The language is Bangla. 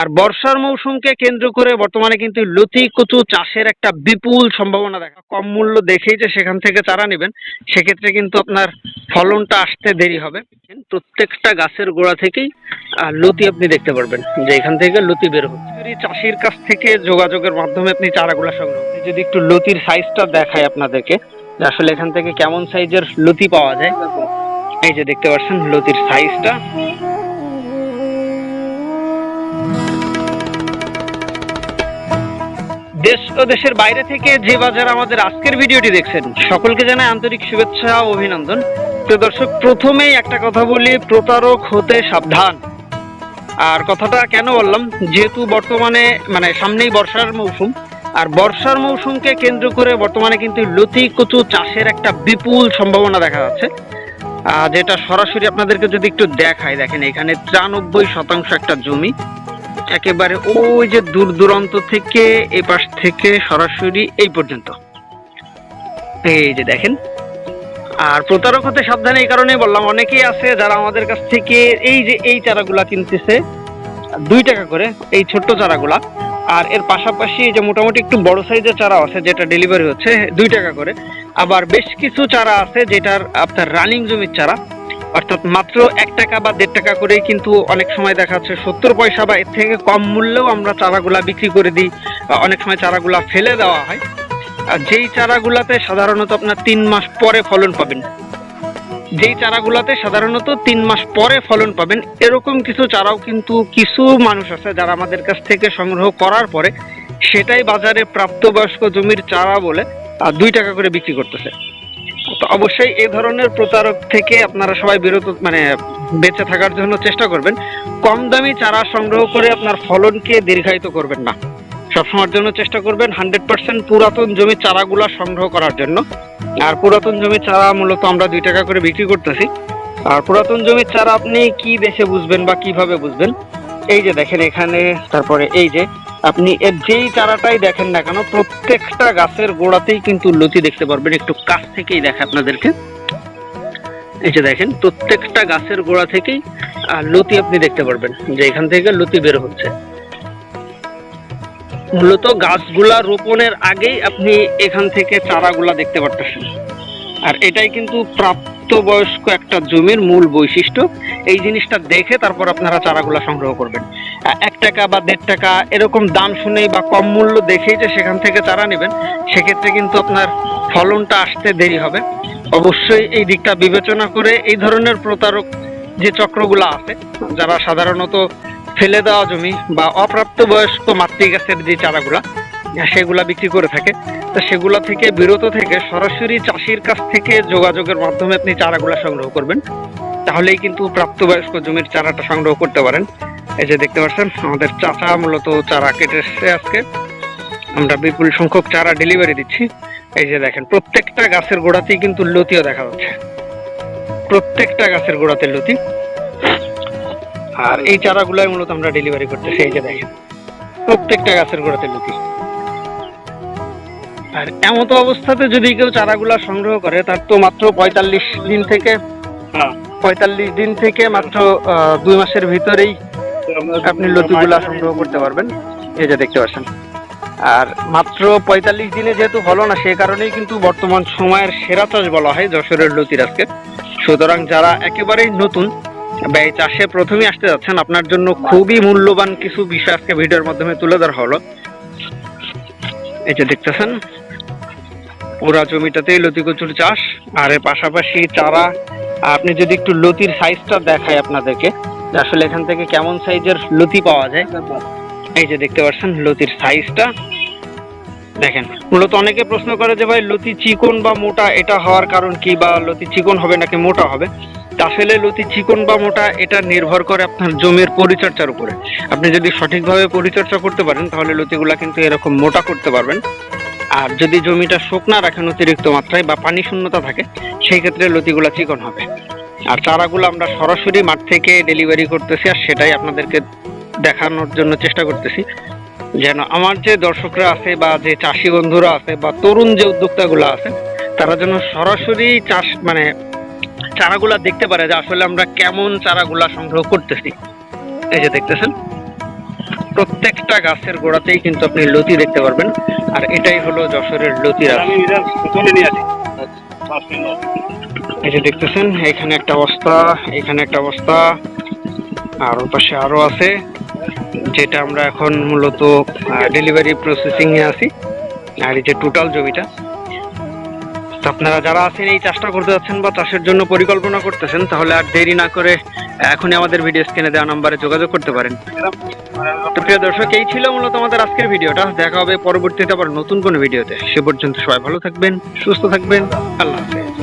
আর বর্ষার মৌসুমকে কেন্দ্র করে বর্তমানে কিন্তু লতি কচু চাষের একটা বিপুল সম্ভাবনা দেখা, কম মূল্য দেখেই যে সেখান থেকে চারা নেবেন, সেক্ষেত্রে কিন্তু আপনার ফলনটা আসতে দেরি হবে। প্রত্যেকটা গাছের গোড়া থেকেই লতি আপনি দেখতে পারবেন, যে এখান থেকে লতি বের হচ্ছে। চাষির কাছ থেকে যোগাযোগের মাধ্যমে আপনি চারাগুলা সংগ্রহ যদি একটু লতির সাইজটা দেখায় আপনাদেরকে আসলে এখান থেকে কেমন সাইজের লতি পাওয়া যায়। এই যে দেখতে পাচ্ছেন, লতির সাইজটা দেশ ও দেশের বাইরে থেকে যে বাজার আমাদের আজকের ভিডিওটি দেখছেন, সকলকে জানাই আন্তরিক শুভেচ্ছা ও অভিনন্দন। তো দর্শক, প্রথমেই একটা কথা বলি, প্রতারক হতে সাবধান। আর কথাটা কেন বললাম? যেহেতু বর্তমানে মানে সামনেই বর্ষার মৌসুম, আর বর্ষার মৌসুমকে কেন্দ্র করে বর্তমানে কিন্তু লতি কচু চাষের একটা বিপুল সম্ভাবনা দেখা যাচ্ছে। যেটা সরাসরি আপনাদেরকে যদি একটু দেখায় দেখেন এখানে তিরানব্বই শতাংশ একটা জমি একেবারে ওই যে দূর দূরান্ত থেকে এই পাশ থেকে সরাসরি এই পর্যন্ত। এই যে দেখেন। আর প্রতারক হতে সাবধানে এই কারণে বললাম, অনেকেই আছে যারা আমাদের কাছ থেকে এই যে এই চারাগুলা কিনতেছে, দুই টাকা করে, এই ছোট্ট চারাগুলা। আর এর পাশাপাশি যে মোটামুটি একটু বড় সাইজের চারা আছে, যেটা ডেলিভারি হচ্ছে, দুই টাকা করে। আবার বেশ কিছু চারা আছে যেটার আপনার রানিং জমির চারা। অর্থাৎ মাত্র এক টাকা বা দেড় টাকা করেই কিন্তু অনেক সময় দেখা যাচ্ছে সত্তর পয়সা বা এর থেকে কম মূল্যেও আমরা চারাগুলা বিক্রি করে দিই অনেক সময় চারাগুলা ফেলে দেওয়া হয়। আর যেই চারাগুলাতে সাধারণত আপনার তিন মাস পরে ফলন পাবেন, যেই চারাগুলাতে সাধারণত তিন মাস পরে ফলন পাবেন, এরকম কিছু চারাও কিন্তু কিছু মানুষ আছে যারা আমাদের কাছ থেকে সংগ্রহ করার পরে সেটাই বাজারে প্রাপ্তবয়স্ক জমির চারা বলে দুই টাকা করে বিক্রি করতেছে। তো অবশ্যই এই ধরনের প্রতারক থেকে আপনারা সবাই বিরত মানে বেঁচে থাকার জন্য চেষ্টা করবেন। কম দামি চারা সংগ্রহ করে আপনার ফলনকে দীর্ঘায়িত করবেন না। সবসময়ের জন্য চেষ্টা করবেন হান্ড্রেড পার্সেন্ট পুরাতন জমির চারাগুলা সংগ্রহ করার জন্য। আর পুরাতন জমির চারা মূলত আমরা দুই টাকা করে বিক্রি করতেছি। আর পুরাতন জমির চারা আপনি কি দেখে বুঝবেন বা কীভাবে বুঝবেন? এই যে দেখেন এখানে, তারপরে এই যে আপনি এর যেই চারাটাই দেখেন না কেন, প্রত্যেকটা গাছের গোড়াতেই কিন্তু লতি দেখতে পারবেন। একটু কাছ থেকেই দেখে আপনাদেরকে। এই যে দেখেন, প্রত্যেকটা গাছের গোড়া থেকেই লতি আপনি দেখতে পারবেন, যে এখান থেকে লতি বের হচ্ছে। মূলত গাছগুলা রোপণের আগেই আপনি এখান থেকে চারাগুলা দেখতে পারতেছেন। আর এটাই কিন্তু প্রাপ্তবয়স্ক একটা জমির মূল বৈশিষ্ট্য। এই জিনিসটা দেখে তারপর আপনারা চারাগুলা সংগ্রহ করবেন। এক টাকা বা দেড় টাকা এরকম দাম শুনেই বা কম মূল্য দেখেই যে সেখান থেকে চারা নেবেন, সেক্ষেত্রে কিন্তু আপনার ফলনটা আসতে দেরি হবে। অবশ্যই এই দিকটা বিবেচনা করে এই ধরনের প্রতারক যে চক্রগুলো আছে, যারা সাধারণত ফেলে দেওয়া জমি বা অপ্রাপ্তবয়স্ক মাতৃগাছের যে চারাগুলা, সেগুলা বিক্রি করে থাকে। তো সেগুলা থেকে বিরত থেকে সরাসরি চাষির কাছ থেকে যোগাযোগের মাধ্যমে আপনি চারাগুলা সংগ্রহ করবেন। তাহলেই কিন্তু প্রাপ্তবয়স্ক জমির চারাটা সংগ্রহ করতে পারেন। এই যে দেখতে পাচ্ছেন আমাদের চাচা মূলত চারা কেটে এসছে আজকে। আমরা বিপুল সংখ্যক চারা ডেলিভারি দিচ্ছি। এই যে দেখেন প্রত্যেকটা গাছের গোড়াতেই কিন্তু লতিও দেখা যাচ্ছে। প্রত্যেকটা গাছের গোড়াতে লতি। আর এই চারাগুলাই মূলত আমরা ডেলিভারি করতেছি এই যে দেখেন। প্রত্যেকটা গাছের গোড়াতে লতি। আর এমত অবস্থাতে যদি কেউ চারাগুলা সংগ্রহ করে তার তো মাত্র পঁয়তাল্লিশ দিন থেকে পঁয়তাল্লিশ দিন থেকে মাত্র দুই মাসের ভিতরেই আপনি লতিগুলা সংগ্রহ করতে পারবেন। এই যে দেখতে পাচ্ছেন। আর মাত্র পঁয়তাল্লিশ দিনে যেহেতু হলো না, সে কারণেই কিন্তু বর্তমান সময়ের সেরা চাষ বলা হয় যশোরের লতির আজকে। সুতরাং যারা একেবারেই নতুন বা এই চাষে প্রথমেই আসতে যাচ্ছেন, আপনার জন্য খুবই মূল্যবান কিছু বিষয় আজকে ভিডিওর মাধ্যমে তুলে ধরা হলো। এই যে দেখতেছেন, পুরা জমিটাতেই লতি কচুর চাষ। আর এর পাশাপাশি চারা আপনি যদি একটু লতির সাইজটা দেখায় আপনাদেরকে। আসলে এখান থেকে কেমন সাইজের লতি পাওয়া যায়? এই যে দেখতে পাচ্ছেন, লতির সাইজটা দেখেন, মূলত অনেকে প্রশ্ন করে যে ভাই, লতি চিকন বা মোটা, এটা হওয়ার কারণ কি বা লতি চিকন হবে নাকি মোটা হবে? আসলে লতি চিকন বা মোটা, এটা নির্ভর করে আপনার জমির পরিচর্যার উপরে। আপনি যদি সঠিকভাবে পরিচর্যা করতে পারেন, তাহলে লতিগুলা কিন্তু এরকম মোটা করতে পারবেন। আর যদি জমিটা শুকনা রাখেন অতিরিক্ত মাত্রায় বা পানি শূন্যতা থাকে, সেই ক্ষেত্রে লতিগুলা চিকন হবে। আর চারাগুলো আমরা সরাসরি মাঠ থেকে ডেলিভারি করতেছি আর সেটাই আপনাদেরকে দেখানোর জন্য চেষ্টা করতেছি। যেন আমার যে দর্শকরা আছে বা যে চাষি বন্ধুরা আছে বা তরুণ যে উদ্যোক্তাগুলো আছে তারা যেন সরাসরি চাষ মানে চারাগুলা দেখতে পারে যে আসলে আমরা কেমন চারাগুলা সংগ্রহ করতেছি। এই যে দেখতেছেন প্রত্যেকটা গাছের গোড়াতেই কিন্তু আপনি লতি দেখতে পারবেন। আর এটাই হলো যশোরের লতি রাস। এই যে দেখতেছেন, এখানে একটা বস্তা, এখানে একটা বস্তা, আর ওর পাশে আরও আছে, যেটা আমরা এখন মূলত ডেলিভারি প্রসেসিংয়ে আছি, আর এই যে টোটাল জমিটা। তো আপনারা যারা আছেন, এই চাষটা করতে যাচ্ছেন বা চাষের জন্য পরিকল্পনা করতেছেন, তাহলে আর দেরি না করে এখনই আমাদের ভিডিও স্ক্রিনে দেওয়া নাম্বারে যোগাযোগ করতে পারেন। তো প্রিয় দর্শক, এই ছিল মূলত আমাদের আজকের ভিডিওটা দেখা হবে পরবর্তীতে আবার নতুন কোনো ভিডিওতে সে পর্যন্ত সবাই ভালো থাকবেন, সুস্থ থাকবেন। আল্লাহ হাফেজ।